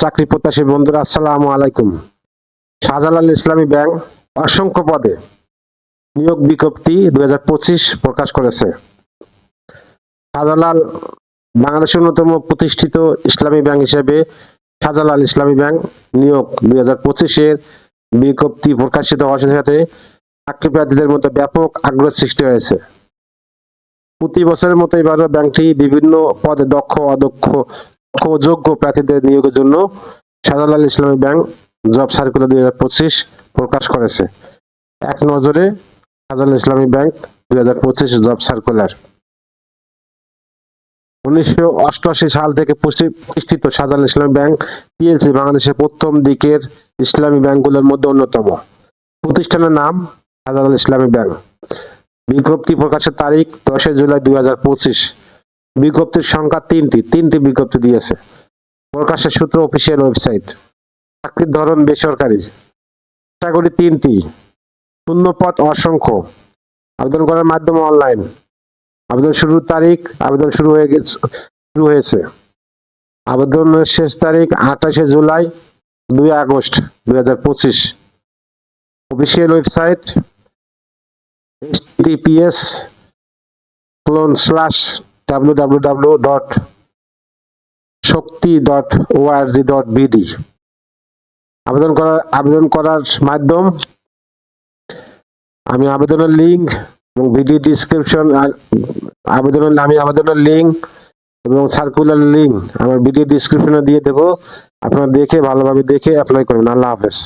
চাকরি প্রত্যাশী বন্ধুরা, আসসালামু আলাইকুম। শাহজালাল ইসলামী ব্যাংক অসংখ্য পদে নিয়োগ বিজ্ঞপ্তি দুই প্রকাশ করেছে। শাহজালাল বাংলাদেশের অন্যতম প্রতিষ্ঠিত ইসলামী ব্যাংক হিসেবে শাহজালাল ইসলামী ব্যাংক নিয়োগ দুই হাজার পঁচিশের বিজ্ঞপ্তি প্রকাশিত হওয়ার সাথে সাথে চাকরি প্রার্থীদের মধ্যে ব্যাপক আগ্রহ সৃষ্টি হয়েছে। প্রতি বছরের মতো এবারও ব্যাংকটি বিভিন্ন পদে দক্ষ অদক্ষ দক্ষ যোগ্য প্রার্থীদের নিয়োগের জন্য শাহজালাল ইসলামী ব্যাংক জব সার্কুলার দুই হাজার পঁচিশ প্রকাশ করেছে। এক নজরে শাহজালাল ইসলামী ব্যাংক দুই হাজার পঁচিশ জব সার্কুলার। উনিশশো অষ্টআশি সাল থেকে প্রতিষ্ঠিত শাহজালাল ইসলামী ব্যাংক পিএলসি বাংলাদেশের প্রথম দিকের ইসলামী ব্যাংকগুলোর মধ্যে অন্যতম। প্রতিষ্ঠানের নাম শাহজালাল ইসলামী ব্যাংক। বিজ্ঞপ্তি প্রকাশের তারিখ দশই জুলাই দুই হাজার পঁচিশ। বিজ্ঞপ্তির সংখ্যা তিনটি তিনটি বিজ্ঞপ্তি দিয়েছে। প্রকাশের সূত্র অফিসিয়াল ওয়েবসাইট। চাকরির ধরন বেসরকারি। ক্যাটাগরি তিনটি। শূন্য পদ অসংখ্য। আবেদন করার মাধ্যমে অনলাইন। আবেদন শুরুর তারিখ, আবেদন শুরু হয়ে গেছে, শুরু হয়েছে। আবেদনের শেষ তারিখ আঠাশে জুলাই দুই আগস্ট দুই হাজার পঁচিশ। Official website https colon slash www dot Shakti dot ORG dot BD আবেদন করার আবেদন করার মাধ্যম, আমি আবেদনের লিঙ্ক এবং ভিডিও ডিসক্রিপশন আবেদনের, আমি আবেদনের লিঙ্ক এবং সার্কুলার লিঙ্ক আমার ভিডিও ডিসক্রিপশনে দিয়ে দেবো। আপনারা দেখে, ভালোভাবে দেখে অ্যাপ্লাই করবেন আল্লাহ হাফেজ।